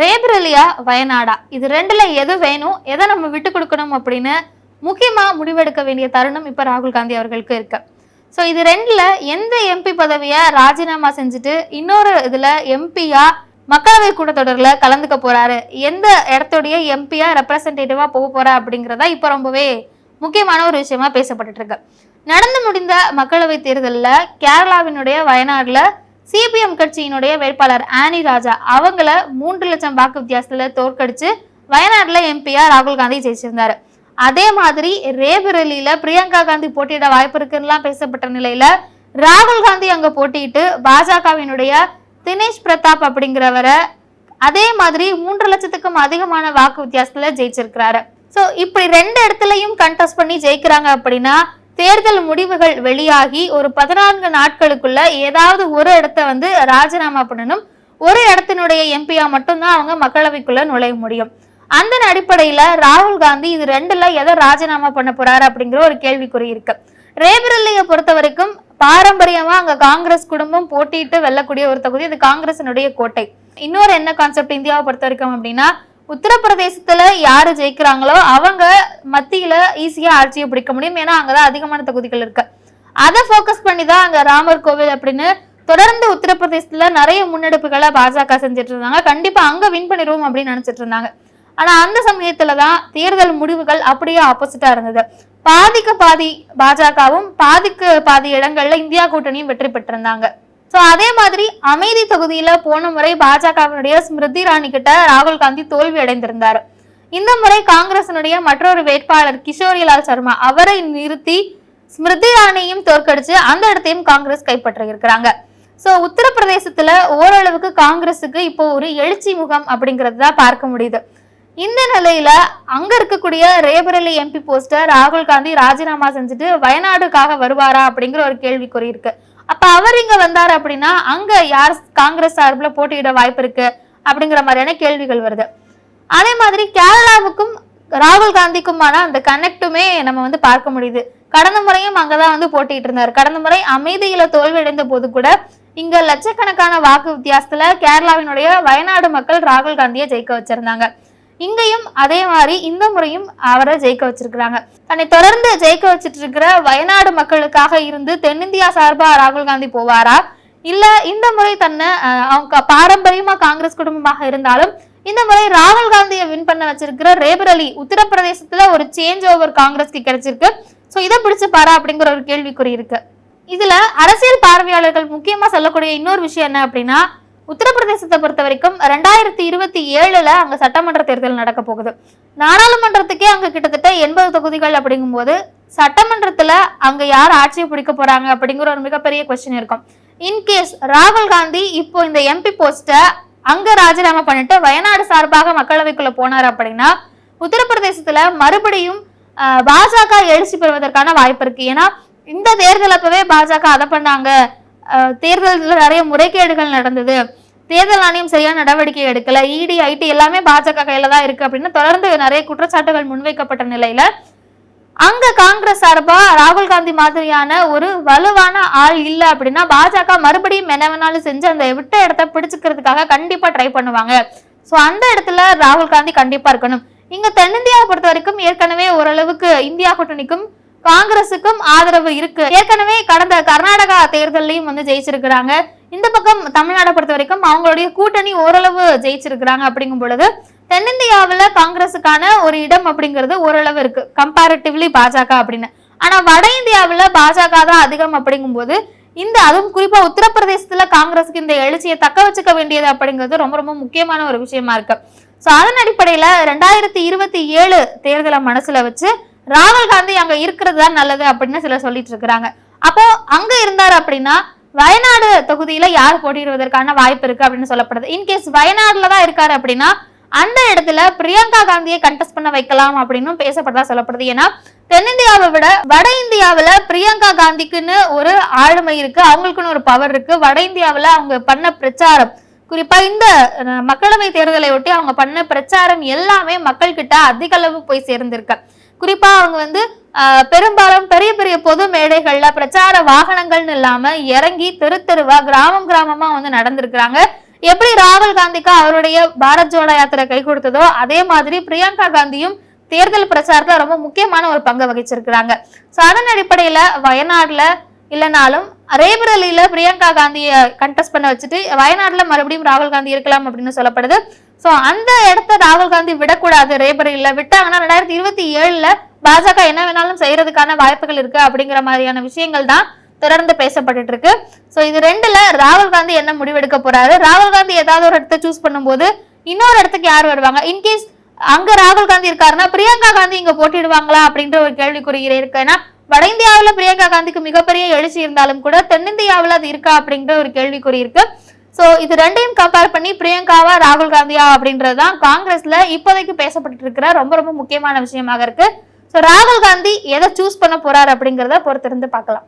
ரேபரலியா வயநாடா. இது ரெண்டுல எது வேணும் எதை நம்ம விட்டு கொடுக்கணும் அப்படின்னு முக்கியமா முடிவெடுக்க வேண்டிய தருணம் இப்ப ராகுல் காந்தி அவர்களுக்கு இருக்கு. ஸோ இது ரெண்டுல எந்த எம்பி பதவியை ராஜினாமா செஞ்சுட்டு இன்னொரு இதுல எம்பியா மக்களவை கூட்டத்தொடர்ல கலந்துக்க போறாரு? எந்த இடத்துடைய எம்பியா ரெப்ரசன்டேட்டிவா போக போறா அப்படிங்கிறதா இப்போ ரொம்பவே முக்கியமான ஒரு விஷயமா பேசப்பட்டு இருக்கு. நடந்து முடிந்த மக்களவை தேர்தலில் கேரளாவினுடைய வயநாடுல சிபிஎம் கட்சியினுடைய வேட்பாளர் ஆனி ராஜா அவங்கள மூன்று லட்சம் வாக்கு வித்தியாசத்துல தோற்கடிச்சு வயநாட்டில் எம்பியா ராகுல் காந்தி ஜெயிச்சிருந்தாரு. அதே மாதிரி ரேபரலியில பிரியங்கா காந்தி போட்டியிட வாய்ப்பு இருக்குன்னுலாம் பேசப்பட்ட நிலையில ராகுல் காந்தி அங்க போட்டியிட்டு பாஜகவினுடைய தினேஷ் பிரதாப் அப்படிங்கிறவரை அதே மாதிரி மூன்று லட்சத்துக்கும் அதிகமான வாக்கு வித்தியாசத்துல ஜெயிச்சிருக்கிறாரு. ஸோ இப்படி ரெண்டு இடத்துலையும் கண்டெஸ்ட் பண்ணி ஜெயிக்கிறாங்க அப்படின்னா தேர்தல் முடிவுகள் வெளியாகி ஒரு பதினான்கு நாட்களுக்குள்ள ஏதாவது ஒரு இடத்த வந்து ராஜினாமா பண்ணணும். ஒரு இடத்தினுடைய எம்பியா மட்டும்தான் அவங்க மக்களவைக்குள்ள நுழைய முடியும். அந்த அடிப்படையில ராகுல் காந்தி இது ரெண்டுல எதை ராஜினாமா பண்ண போறாரு அப்படிங்கிற ஒரு கேள்விக்குறி இருக்கு. ரேபரல்லியை பொறுத்த வரைக்கும் பாரம்பரியமா அங்க காங்கிரஸ் குடும்பம் போட்டியிட்டு வெல்லக்கூடிய ஒரு தொகுதி இது காங்கிரசினுடைய கோட்டை. இன்னொரு என்ன கான்செப்ட் இந்தியாவை பொறுத்த வரைக்கும் அப்படின்னா உத்தரப்பிரதேசத்துல யாரு ஜெயிக்கிறாங்களோ அவங்க மத்தியில ஈஸியா ஆட்சியை பிடிக்க முடியும். ஏன்னா அங்கதான் அதிகமான தொகுதிகள் இருக்கு. அதை ஃபோக்கஸ் பண்ணி தான் அங்க ராமர் கோவில் அப்படின்னு தொடர்ந்து உத்தரப்பிரதேசத்துல நிறைய முன்னெடுப்புகளை பாஜக செஞ்சுட்டு இருந்தாங்க. கண்டிப்பா அங்க வின் பண்ணிடுவோம் அப்படின்னு நினைச்சிட்டு இருந்தாங்க. ஆனா அந்த சமயத்துல தான் தேர்தல் முடிவுகள் அப்படியே ஆப்போசிட்டா இருந்தது. பாதிக்கு பாதி பாஜகவும் பாதிக்கு பாதி இடங்கள்ல இந்தியா கூட்டணியும் வெற்றி பெற்றிருந்தாங்க. ஸோ அதே மாதிரி அமைதி தொகுதியில போன முறை பாஜகவினுடைய ஸ்மிருதி ராணி கிட்ட ராகுல் காந்தி தோல்வி அடைந்திருந்தார். இந்த முறை காங்கிரசினுடைய மற்றொரு வேட்பாளர் கிஷோரிலால் சர்மா அவரை நிறுத்தி ஸ்மிருதி ராணியையும் தோற்கடிச்சு அந்த இடத்தையும் காங்கிரஸ் கைப்பற்றியிருக்கிறாங்க. ஸோ சோ உத்தரப்பிரதேசத்துல ஓரளவுக்கு காங்கிரஸுக்கு இப்போ ஒரு எழுச்சி முகம் அப்படிங்கிறது தான் பார்க்க முடியுது. இந்த நிலையில அங்க இருக்கக்கூடிய ரேபரலி எம்பி போஸ்டர் ராகுல் காந்தி ராஜினாமா செஞ்சுட்டு வயநாடுக்காக வருவாரா அப்படிங்கிற ஒரு கேள்விக்குறி இருக்கு அப்ப அவர் இங்க வந்தாரு அப்படின்னா அங்க யார் காங்கிரஸ் சார்பில் போட்டியிட வாய்ப்பு இருக்கு? அப்படிங்கிற மாதிரியான கேள்விகள் வருது. அதே மாதிரி கேரளாவுக்கும் ராகுல் காந்திக்குமான அந்த கனெக்டுமே நம்ம வந்து பார்க்க முடியுது. கடந்த முறையும் அங்கதான் வந்து போட்டிட்டு இருந்தாரு. கடந்த முறை அமைதியில தோல்வியடைந்த போது கூட இங்க லட்சக்கணக்கான வாக்கு வித்தியாசத்துல கேரளாவினுடைய வயநாடு மக்கள் ராகுல் காந்தியை ஜெயிக்க வச்சிருந்தாங்க. இங்கேயும் அதே மாதிரி இந்த முறையும் அவரை ஜெயிக்க வச்சிருக்கிறாங்க. தன்னை தொடர்ந்து ஜெயிக்க வச்சிட்டு இருக்கிற வயநாடு மக்களுக்காக இருந்து தென்னிந்தியா சார்பா ராகுல் காந்தி போவாரா? இல்ல இந்த முறை தன்னை அவங்க பாரம்பரியமா காங்கிரஸ் குடும்பமாக இருந்தாலும் இந்த முறை ராகுல் காந்தியை வின் பண்ண வச்சிருக்கிற ரேபரலி உத்தரப்பிரதேசத்துல ஒரு சேஞ்ச் ஓவர் காங்கிரஸ்க்கு கிடைச்சிருக்கு. ஸோ இதை பிடிச்சு பாரா அப்படிங்கிற ஒரு கேள்விக்குறி இருக்கு. இதுல அரசியல் பார்வையாளர்கள் முக்கியமா சொல்லக்கூடிய இன்னொரு விஷயம் என்ன அப்படின்னா உத்தரப்பிரதேசத்தை பொறுத்த வரைக்கும் ரெண்டாயிரத்தி இருபத்தி ஏழுல அங்க சட்டமன்ற தேர்தல் நடக்க போகுது. நாடாளுமன்றத்துக்கே அங்க கிட்டத்தட்ட எண்பது தொகுதிகள் அப்படிங்கும்போது சட்டமன்றத்துல அங்க யார் ஆட்சியை பிடிக்க போறாங்க அப்படிங்கிற ஒரு மிகப்பெரிய கொஸ்டின் இருக்கும். இன்கேஸ் ராகுல் காந்தி இப்போ இந்த எம்பி போஸ்ட அங்க ராஜினாமா பண்ணிட்டு வயநாடு சார்பாக மக்களவைக்குள்ள போனார் அப்படின்னா உத்தரப்பிரதேசத்துல மறுபடியும் பாஜக எழுச்சி பெறுவதற்கான வாய்ப்பு இருக்கு. ஏன்னா இந்த தேர்தல் அப்பவே பாஜக அதை பண்ணாங்க. தேர்தலில் நிறைய முறைகேடுகள் நடந்தது. தேர்தல் ஆணையம் சரியான நடவடிக்கை எடுக்கல. இடி ஐடி எல்லாமே பாஜக கையில தான் இருக்கு அப்படின்னு தொடர்ந்து நிறைய குற்றச்சாட்டுகள் முன்வைக்கப்பட்ட நிலையில அங்க காங்கிரஸ் சார்பா ராகுல் காந்தி மாதிரியான ஒரு வலுவான ஆள் இல்ல அப்படின்னா பாஜக மறுபடியும் என்ன வேணாலும் செஞ்சு அந்த விட்ட இடத்த பிடிச்சுக்கிறதுக்காக கண்டிப்பா ட்ரை பண்ணுவாங்க. சோ அந்த இடத்துல ராகுல் காந்தி கண்டிப்பா இருக்கணும். இங்க தென்னிந்தியாவை பொறுத்த வரைக்கும் ஏற்கனவே ஓரளவுக்கு இந்தியா கூட்டணிக்கும் காங்கிரசுக்கும் ஆதரவு இருக்கு. ஏற்கனவே கடந்த கர்நாடகா தேர்தலையும் வந்து ஜெயிச்சிருக்கிறாங்க. இந்த பக்கம் தமிழ்நாடை பொறுத்த வரைக்கும் அவங்களுடைய கூட்டணி ஓரளவு ஜெயிச்சிருக்கிறாங்க அப்படிங்கும் பொழுது தென்னிந்தியாவில் காங்கிரஸுக்கான ஒரு இடம் அப்படிங்கிறது ஓரளவு இருக்கு. கம்பேரிட்டிவ்லி பாஜக அப்படின்னு. ஆனா வட இந்தியாவில் பாஜக தான் அதிகம் அப்படிங்கும்போது இந்த அதுவும் குறிப்பா உத்தரப்பிரதேசத்துல காங்கிரஸுக்கு இந்த எழுச்சியை தக்க வச்சுக்க வேண்டியது அப்படிங்கிறது ரொம்ப ரொம்ப முக்கியமான ஒரு விஷயமா இருக்கு. ஸோ அதன் அடிப்படையில ரெண்டாயிரத்தி இருபத்தி ஏழு தேர்தலை மனசுல வச்சு ராகுல் காந்தி அங்க இருக்கிறது தான் நல்லது அப்படின்னு சிலர் சொல்லிட்டு இருக்கிறாங்க. அப்போ அங்க இருந்தார் அப்படின்னா வயநாடு தொகுதியில யார் போட்டியிடுவதற்கான வாய்ப்பு இருக்கு அப்படின்னு சொல்லப்படுது. இன்கேஸ் வயநாடுல தான் இருக்காரு அப்படின்னா அந்த இடத்துல பிரியங்கா காந்தியை கண்டெஸ்ட் பண்ண வைக்கலாம் அப்படின்னு பேசப்பட்டதா சொல்லப்படுது. ஏன்னா தென்னிந்தியாவை விட வட இந்தியாவில் பிரியங்கா காந்திக்குன்னு ஒரு ஆளுமை இருக்கு அவங்களுக்குன்னு ஒரு பவர் இருக்கு. வட இந்தியாவில் அவங்க பண்ண பிரச்சாரம் குறிப்பா இந்த மக்களவை தேர்தலை ஒட்டி அவங்க பண்ண பிரச்சாரம் எல்லாமே மக்கள் கிட்ட அதிக அளவு போய் சேர்ந்திருக்கு. குறிப்பா அவங்க வந்து பெரும்பாலும் பெரிய பெரிய பொது மேடைகள்ல பிரச்சார வாகனங்கள்னு இல்லாம இறங்கி தெரு தெருவா கிராமம் கிராமமா வந்து நடந்திருக்கிறாங்க. எப்படி ராகுல் காந்திக்கு அவருடைய பாரத் ஜோடா யாத்திரை கை கொடுத்ததோ அதே மாதிரி பிரியங்கா காந்தியும் தேர்தல் பிரச்சாரத்துல ரொம்ப முக்கியமான ஒரு பங்கு வகிச்சிருக்கிறாங்க. சோ அதன் அடிப்படையில வயநாடுல இல்லைனாலும் ரேபரலியில பிரியங்கா காந்தியை கண்டெஸ்ட் பண்ண வச்சுட்டு வயநாடுல மறுபடியும் ராகுல் காந்தி இருக்கலாம் அப்படின்னு சொல்லப்படுது. சோ அந்த இடத்த ராகுல் காந்தி விடக்கூடாது ரேபரலியில. விட்டாங்கன்னா ரெண்டாயிரத்தி இருபத்தி ஏழுல பாஜக என்ன வேணாலும் செய்யறதுக்கான வாய்ப்புகள் இருக்கு அப்படிங்கிற மாதிரியான விஷயங்கள் தான் தொடர்ந்து பேசப்பட்டு இருக்கு. சோ இது ரெண்டுல ராகுல் காந்தி என்ன முடிவெடுக்க போறாரு? ராகுல் காந்தி ஏதாவது ஒரு இடத்த சூஸ் பண்ணும்போது இன்னொரு இடத்துக்கு யார் வருவாங்க? இன்கேஸ் அங்க ராகுல் காந்தி இருக்காருன்னா பிரியங்கா காந்தி இங்க போட்டிடுவாங்களா அப்படின்ற ஒரு கேள்விக்குறி இருக்கு. ஏன்னா வட இந்தியாவில் பிரியங்கா காந்திக்கு மிகப்பெரிய எழுச்சி இருந்தாலும் கூட தென்னிந்தியாவில் அது இருக்கா அப்படிங்கிற ஒரு கேள்விக்குறி இருக்கு. ஸோ இது ரெண்டையும் கம்பேர் பண்ணி பிரியங்காவா ராகுல் காந்தியா அப்படின்றது தான் காங்கிரஸ்ல இப்போதைக்கு பேசப்பட்டு இருக்கிற ரொம்ப ரொம்ப முக்கியமான விஷயமாக இருக்கு. ஸோ ராகுல் காந்தி எதை சூஸ் பண்ண போறாரு அப்படிங்கிறத பொறுத்திருந்து பார்க்கலாம்.